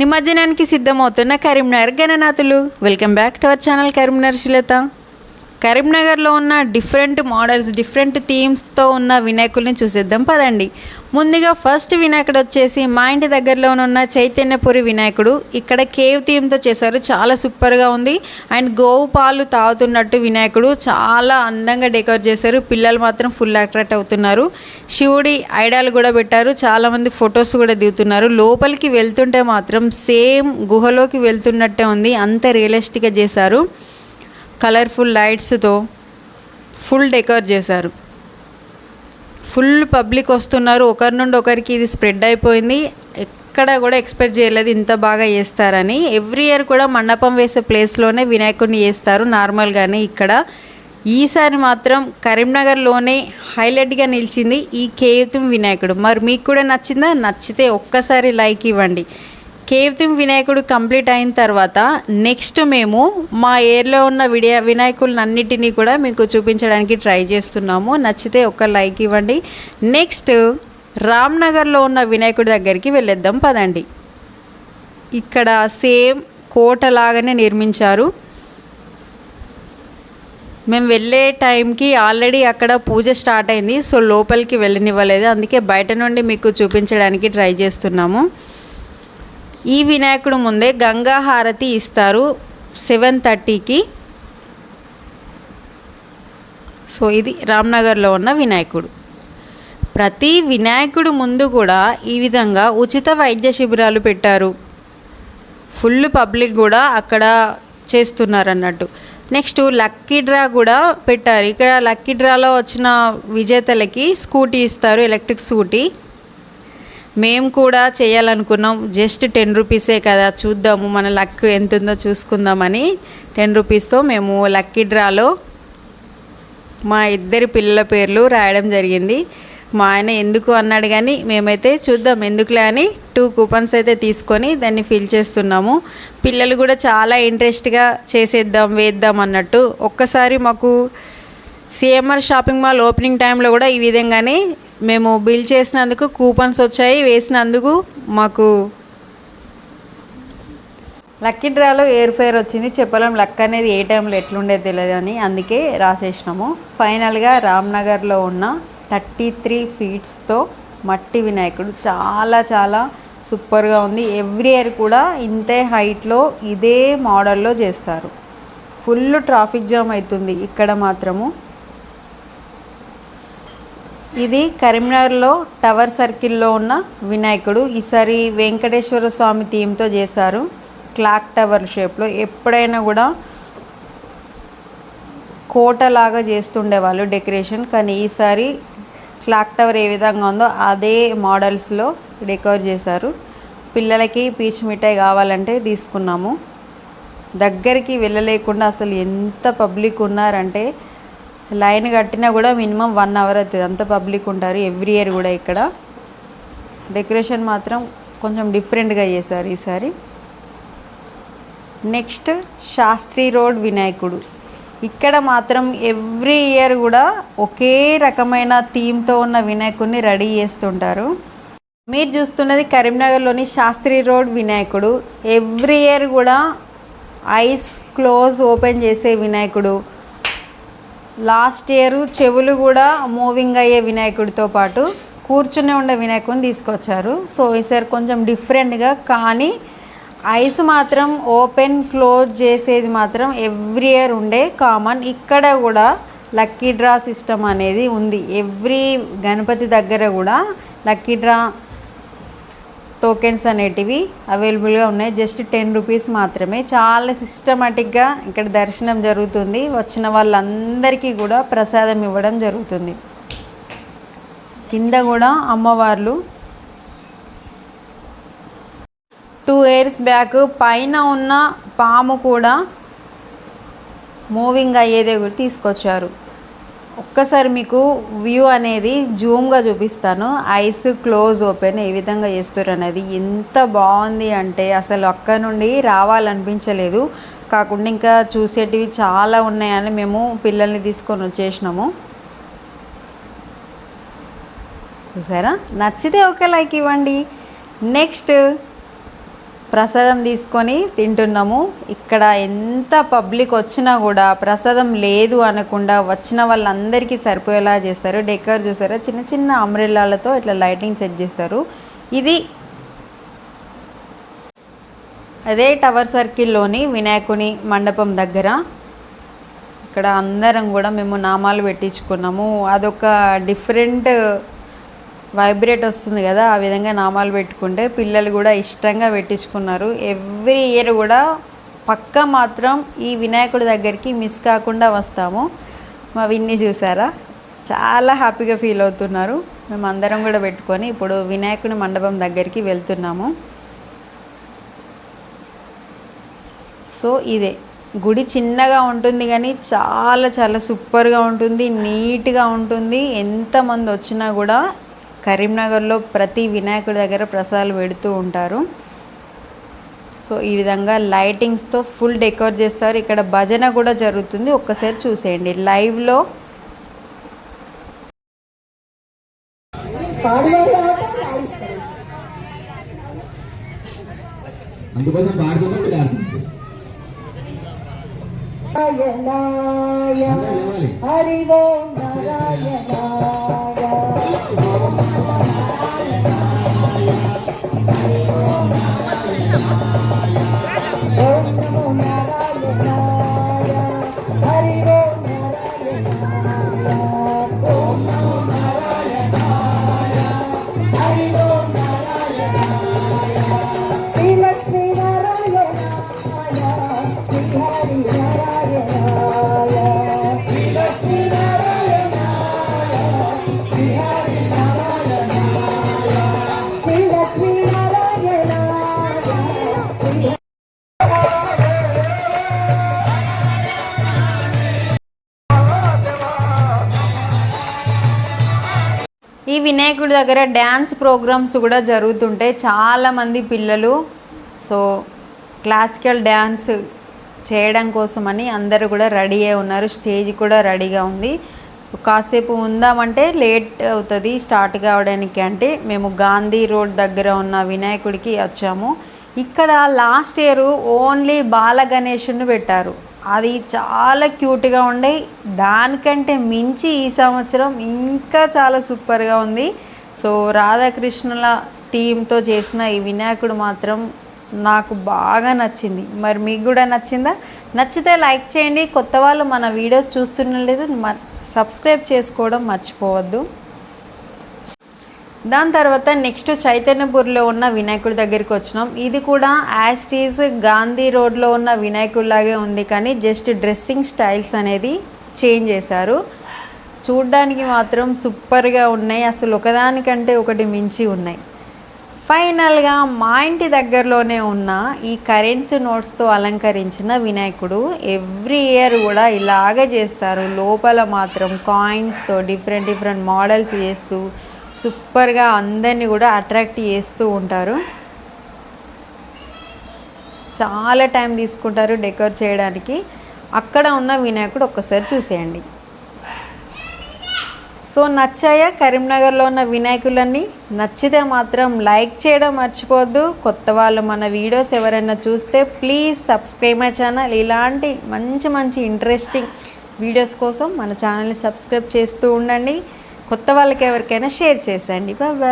నిమజ్జనానికి సిద్ధమవుతున్న Karimnagar గణనాథులు. Welcome back to our channel Karimnagar శిలత కరీంనగర్లో ఉన్న డిఫరెంట్ మోడల్స్ డిఫరెంట్ థీమ్స్తో ఉన్న వినాయకుల్ని చూసేద్దాం. పదండి. ముందుగా ఫస్ట్ వినాయకుడు వచ్చేసి మా ఇంటి దగ్గరలో ఉన్న చైతన్యపురి వినాయకుడు. ఇక్కడ కేవ్ థీమ్తో చేశారు. చాలా సూపర్గా ఉంది. అండ్ గోవు పాలు తాగుతున్నట్టు వినాయకుడు చాలా అందంగా డెకరేట్ చేశారు. పిల్లలు మాత్రం ఫుల్ అట్రాక్ట్ అవుతున్నారు. శివుడి ఐడాలు కూడా పెట్టారు. చాలామంది ఫొటోస్ కూడా దిగుతున్నారు. లోపలికి వెళ్తుంటే మాత్రం సేమ్ గుహలోకి వెళ్తున్నట్టే ఉంది. అంత రియలిస్టిక్గా చేశారు. కలర్ఫుల్ లైట్స్తో ఫుల్ డెకర్ చేశారు. ఫుల్ పబ్లిక్ వస్తున్నారు. ఒకరి నుండి ఒకరికి ఇది స్ప్రెడ్ అయిపోయింది. ఎక్కడ కూడా ఎక్స్పెక్ట్ చేయలేదు ఇంత బాగా చేస్తారని. ఎవ్రీ ఇయర్ కూడా మండపం వేసే ప్లేస్లోనే వినాయకుడిని చేస్తారు నార్మల్గానే ఇక్కడ. ఈసారి మాత్రం కరీంనగర్లోనే హైలైట్గా నిలిచింది ఈ కేవ్తిం వినాయకుడు. మరి మీకు కూడా నచ్చిందా? నచ్చితే ఒక్కసారి లైక్ ఇవ్వండి. కేవ్తిం వినాయకుడు కంప్లీట్ అయిన తర్వాత నెక్స్ట్ మేము మా ఏర్లో ఉన్న విడియా వినాయకులన్నిటినీ కూడా మీకు చూపించడానికి ట్రై చేస్తున్నాము. నచ్చితే ఒక లైక్ ఇవ్వండి. నెక్స్ట్ రామ్నగర్లో ఉన్న వినాయకుడి దగ్గరికి వెళ్ళేద్దాం పదండి. ఇక్కడ సేమ్ కోటలాగానే నిర్మించారు. మేము వెళ్ళే టైంకి ఆల్రెడీ అక్కడ పూజ స్టార్ట్ అయింది. సో లోపలికి వెళ్ళనివ్వలేదు. అందుకే బయట నుండి మీకు చూపించడానికి ట్రై చేస్తున్నాము. ఈ వినాయకుడు ముందే గంగా హారతి ఇస్తారు సెవెన్ థర్టీకి. సో ఇది రామ్నగర్లో ఉన్న వినాయకుడు. ప్రతి వినాయకుడు ముందు కూడా ఈ విధంగా ఉచిత వైద్య శిబిరాలు పెట్టారు. ఫుల్ పబ్లిక్ కూడా అక్కడ చేస్తున్నారు అన్నట్టు నెక్స్ట్ లక్కీ డ్రా కూడా పెట్టారు. ఇక్కడ లక్కీ డ్రాలో వచ్చిన విజేతలకి స్కూటీ ఇస్తారు ఎలక్ట్రిక్ స్కూటీ. మేము కూడా చేయాలనుకున్నాం. జస్ట్ టెన్ రూపీసే కదా చూద్దాము మన లక్ ఎంత ఉందో చూసుకుందామని. టెన్ రూపీస్తో మేము లక్కీ డ్రాలో మా ఇద్దరి పిల్లల పేర్లు రాయడం జరిగింది. మా ఆయన ఎందుకు అన్నాడు కానీ మేమైతే చూద్దాం ఎందుకులే అని టూ కూపన్స్ అయితే తీసుకొని దాన్ని ఫిల్ చేస్తున్నాము. పిల్లలు కూడా చాలా ఇంట్రెస్ట్గా చేసేద్దాం వేద్దాం అన్నట్టు. ఒక్కసారి మాకు సిఎంఆర్ షాపింగ్ మాల్ ఓపెనింగ్ టైంలో కూడా ఈ విధంగానే మేము బిల్ చేసినందుకు కూపన్స్ వచ్చాయి వేసినందుకు మాకు లక్కీ డ్రాలో ఎయిర్ ఫేర్ వచ్చింది. చెప్పలేం లక్ అనేది ఏ టైంలో ఎట్లుండేది తెలియదు అని అందుకే రాసేసినాము. ఫైనల్గా రామ్నగర్లో ఉన్న థర్టీ త్రీ ఫీట్స్తో మట్టి వినాయకుడు చాలా చాలా సూపర్గా ఉంది. ఎవ్రీ ఇయర్ కూడా ఇంతే హైట్లో ఇదే మోడల్లో చేస్తారు. ఫుల్ ట్రాఫిక్ జామ్ అవుతుంది. ఇక్కడ మాత్రము ఇది కరీంనగర్లో టవర్ సర్కిల్లో ఉన్న వినాయకుడు. ఈసారి వెంకటేశ్వర స్వామి థీమ్తో చేశారు. క్లాక్ టవర్ షేప్లో ఎప్పుడైనా కూడా కోటలాగా చేస్తుండేవాళ్ళు డెకరేషన్. కానీ ఈసారి క్లాక్ టవర్ ఏ విధంగా ఉందో అదే మోడల్స్లో డెకరేట్ చేశారు. పిల్లలకి పీచు మిఠాయి కావాలంటే తీసుకున్నాము. దగ్గరికి వెళ్ళలేకుండా అసలు ఎంత పబ్లిక్ ఉన్నారంటే లైన్ కట్టినా కూడా మినిమం వన్ అవర్ అవుతుంది. అంత పబ్లిక్ ఉంటారు. ఎవ్రీ ఇయర్ కూడా ఇక్కడ. డెకరేషన్ మాత్రం కొంచెం డిఫరెంట్గా చేశారు ఈసారి నెక్స్ట్ శాస్త్రి రోడ్ వినాయకుడు. ఇక్కడ మాత్రం ఎవ్రీ ఇయర్ కూడా ఒకే రకమైన థీమ్తో ఉన్న వినాయకుడిని రెడీ చేస్తుంటారు. మీరు చూస్తున్నది కరీంనగర్లోని శాస్త్రి రోడ్ వినాయకుడు. ఎవ్రీ ఇయర్ కూడా ఐస్ క్లోజ్ ఓపెన్ చేసే వినాయకుడు. లాస్ట్ ఇయర్ చెవులు కూడా మూవింగ్ అయ్యే వినాయకుడితో పాటు కూర్చునే ఉండే వినాయకుడిని తీసుకొచ్చారు. సో ఈసారి కొంచెం డిఫరెంట్గా కానీ ఐస్ మాత్రం ఓపెన్ క్లోజ్ చేసేది మాత్రం ఎవ్రీ ఇయర్ ఉండే. కామన్ ఇక్కడ కూడా లక్కీ డ్రా సిస్టమ్ అనేది ఉంది. ఎవ్రీ గణపతి దగ్గర కూడా లక్కీ డ్రా టోకెన్స్ అనేటివి అవైలబుల్గా ఉన్నాయి. జస్ట్ టెన్ రూపీస్ మాత్రమే. చాలా సిస్టమేటిక్గా ఇక్కడ దర్శనం జరుగుతుంది. వచ్చిన వాళ్ళందరికీ కూడా ప్రసాదం ఇవ్వడం జరుగుతుంది. కింద కూడా అమ్మవార్లు. టూ ఇయర్స్ బ్యాక్ పైన ఉన్న పాము కూడా మూవింగ్ అయ్యేదే కూడా తీసుకొచ్చారు. ఒక్కసారి మీకు వ్యూ అనేది జూమ్గా చూపిస్తాను. ఐస్ క్లోజ్ ఓపెన్ ఏ విధంగా చేస్తారు అనేది ఎంత బాగుంది అంటే అసలు అక్కడ నుండి రావాలనిపించలేదు. కాకుండా ఇంకా చూసేటివి చాలా ఉన్నాయని మేము పిల్లల్ని తీసుకొని వచ్చేసినాము. చూసారా? నచ్చితే ఒక లైక్ ఇవ్వండి. నెక్స్ట్ ప్రసాదం తీసుకొని తింటున్నాము. ఇక్కడ ఎంత పబ్లిక్ వచ్చినా కూడా ప్రసాదం లేదు అనకుండా వచ్చిన వాళ్ళందరికీ సరిపోయేలా చేస్తారు. డెకర్ చూసారా? చిన్న చిన్న అంబ్రెల్లాలతో ఇట్లా లైటింగ్ సెట్ చేస్తారు. ఇది అదే టవర్ సర్కిల్లోని వినాయకుని మండపం దగ్గర. ఇక్కడ అందరం కూడా మేము నామాలు పెట్టించుకున్నాము. అదొక డిఫరెంట్ వైబ్రేట్ వస్తుంది కదా ఆ విధంగా నామాలు పెట్టుకుంటే పిల్లలు కూడా ఇష్టంగా పెట్టించుకున్నారు. ఎవ్రీ ఇయర్ కూడా పక్క మాత్రం ఈ వినాయకుడి దగ్గరికి మిస్ కాకుండా వస్తాము. మా విన్ని చూసారా? చాలా హ్యాపీగా ఫీల్ అవుతున్నారు. మేము అందరం కూడా పెట్టుకొని ఇప్పుడు వినాయకుని మండపం దగ్గరికి వెళ్తున్నాము. సో ఇదే. గుడి చిన్నగా ఉంటుంది కానీ చాలా చాలా సూపర్గా ఉంటుంది నీట్గా ఉంటుంది. ఎంతమంది వచ్చినా కూడా కరీంనగర్లో ప్రతి వినాయకుడి దగ్గర ప్రసాదాలు పెడుతూ ఉంటారు. సో ఈ విధంగా లైటింగ్స్తో ఫుల్ డెకోర్ చేస్తారు. ఇక్కడ భజన కూడా జరుగుతుంది. ఒక్కసారి చూసేయండి. లైవ్లో అందుకోసం హరి ఓం నారాయణాయ ఈ వినాయకుడి దగ్గర డ్యాన్స్ ప్రోగ్రామ్స్ కూడా జరుగుతుంటాయి. చాలామంది పిల్లలు సో క్లాసికల్ డ్యాన్స్ చేయడం కోసమని అందరూ కూడా రెడీ అయి ఉన్నారు. స్టేజ్ కూడా రెడీగా ఉంది. కాసేపు ఉందామంటే లేట్ అవుతుంది స్టార్ట్ కావడానికి అంటే మేము గాంధీ రోడ్ దగ్గర ఉన్న వినాయకుడికి వచ్చాము. ఇక్కడ లాస్ట్ ఇయర్ ఓన్లీ బాలగణేషుని పెట్టారు. అది చాలా క్యూట్గా ఉండే. దానికంటే మించి ఈ సంవత్సరం ఇంకా చాలా సూపర్గా ఉంది. సో రాధాకృష్ణుల థీమ్తో చేసిన ఈ వినాయకుడు మాత్రం నాకు బాగా నచ్చింది. మరి మీకు కూడా నచ్చిందా? నచ్చితే లైక్ చేయండి. కొత్త వాళ్ళు మన వీడియోస్ చూస్తున్న లేదు సబ్స్క్రైబ్ చేసుకోవడం మర్చిపోవద్దు. దాని తర్వాత నెక్స్ట్ చైతన్యపూర్లో ఉన్న వినాయకుడి దగ్గరికి వచ్చినాం. ఇది కూడా యాస్టీస్ గాంధీ రోడ్లో ఉన్న వినాయకుడిలాగే ఉంది కానీ జస్ట్ డ్రెస్సింగ్ స్టైల్స్ అనేది చేంజ్ చేశారు. చూడ్డానికి మాత్రం సూపర్గా ఉన్నాయి. అసలు ఒకదానికంటే ఒకటి మించి ఉన్నాయి. ఫైనల్గా మా ఇంటి దగ్గరలోనే ఉన్న ఈ కరెన్సీ నోట్స్తో అలంకరించిన వినాయకుడు ఎవ్రీ ఇయర్ కూడా ఇలాగే చేస్తారు. లోపల మాత్రం కాయిన్స్తో డిఫరెంట్ డిఫరెంట్ మోడల్స్ చేస్తూ సూపర్గా అందరినీ కూడా అట్రాక్ట్ చేస్తూ ఉంటారు. చాలా టైం తీసుకుంటారు డెకోర్ చేయడానికి. అక్కడ ఉన్న వినాయకుడు ఒక్కసారి చూసేయండి. సో నచ్చాయా? కరీంనగర్లో ఉన్న వినాయకులన్నీ? నచ్చితే మాత్రం లైక్ చేయడం మర్చిపోవద్దు. కొత్త వాళ్ళు మన వీడియోస్ ఎవరైనా చూస్తే ప్లీజ్ సబ్స్క్రైబ్ మై ఛానల్. ఇలాంటి మంచి మంచి ఇంట్రెస్టింగ్ వీడియోస్ కోసం మన ఛానల్ని సబ్స్క్రైబ్ చేస్తూ ఉండండి. కొత్త వాళ్ళకి ఎవరికైనా షేర్ చేసేయండి. బాబా